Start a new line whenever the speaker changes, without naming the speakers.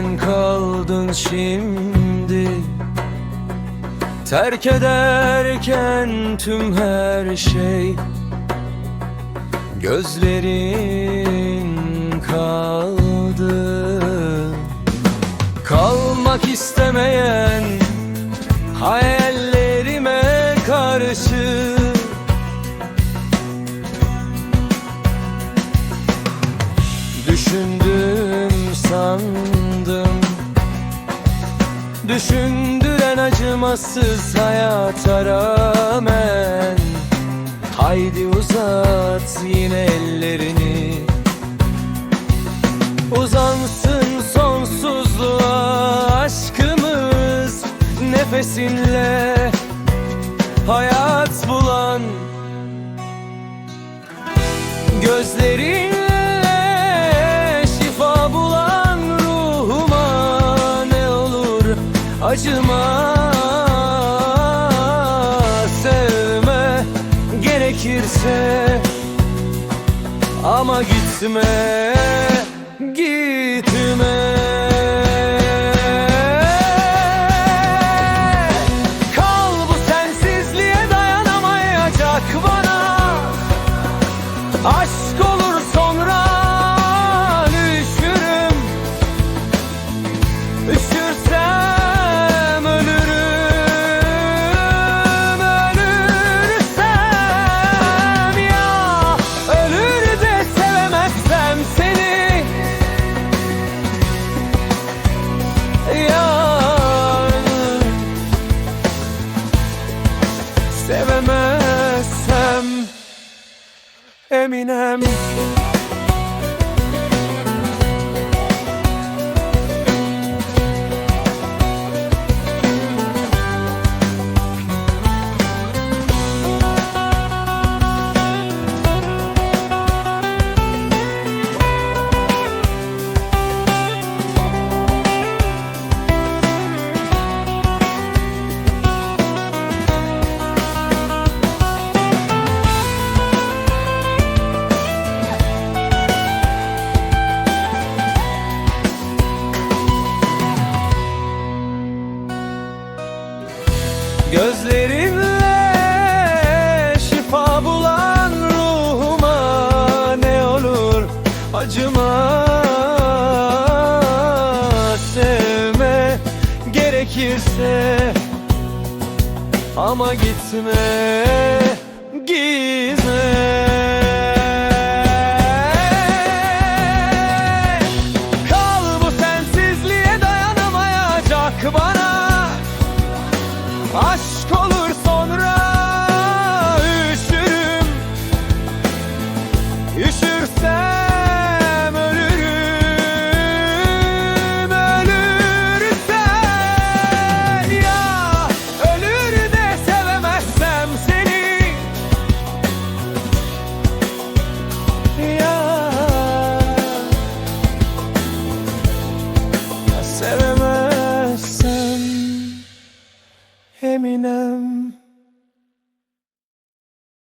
sen kaldın şimdi. Terk ederken tüm her şey Gözlerin kaldı. Kalmak istemeyen hayallerime karşı Düşündüm sandım Düşündüren acımasız hayata rağmen Haydi uzat yine ellerini Uzansın sonsuzluğa aşkımız Nefesinle hayat bulan Gözlerinle acıma sevme gerekirse. Ama gitme gitme Sevemezsem Eminem Gözlerinle şifa bulan ruhuma ne olur acıma. Sevme gerekirse ama gitme gitme. Kal bu sensizliğe dayanamayacak bana Aşk olur sonra üşürüm. Üşürsem ölürüm Ölürse ya. Ölür de sevemezsem seni. Ya,